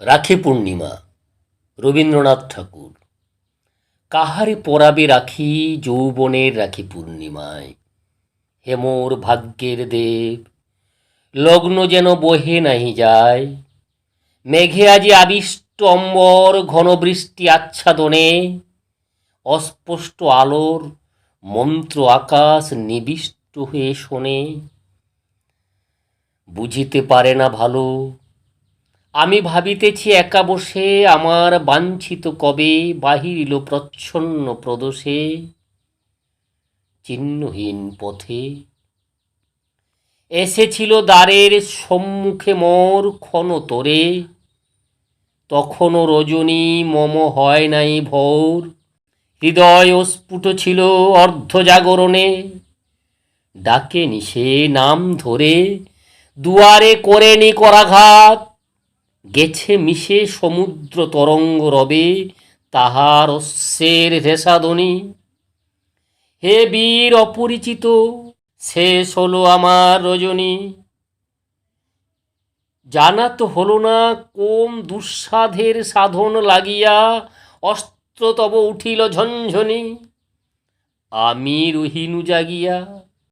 রাখি পূর্ণিমা, রবীন্দ্রনাথ ঠাকুর। কাহারে পরাবে রাখি, যৌবনের রাখি পূর্ণিমায়। হেমোর ভাগ্যের দেব, লগ্ন যেন বহে নাহি যায়। মেঘে আজি আবিষ্ট অম্বর ঘন বৃষ্টি আচ্ছাদনে। অস্পষ্ট আলোর মন্ত্র আকাশ নিবিষ্ট হয়ে শোনে। বুঝিতে পারে না ভালো আমি ভাবিতেছি একা বসে আমার বাঞ্ছিত কবে বাহিরিল প্রচ্ছন্ন প্রদোষে, চিহ্নহীন পথে। এসেছিল দ্বারের সম্মুখে মোর ক্ষণ তোরে তখনও রজনী মম হয় নাই ভোর। হৃদয় স্ফুট ছিল অর্ধ জাগরণে ডাকে নিশে নাম ধরে, দুয়ারে করেনি করাঘাত গেছে মিশে সমুদ্র তরঙ্গ রবে তাহার অশ্বের রেশাধ্বনি। হে বীর অপরিচিত, শেষ হলো আমার রজনী। জানা তো হলো না কোন দুঃসাধের সাধন লাগিয়া অস্ত্র তব উঠিল ঝনঝনি। আমি রহিনু জাগিয়া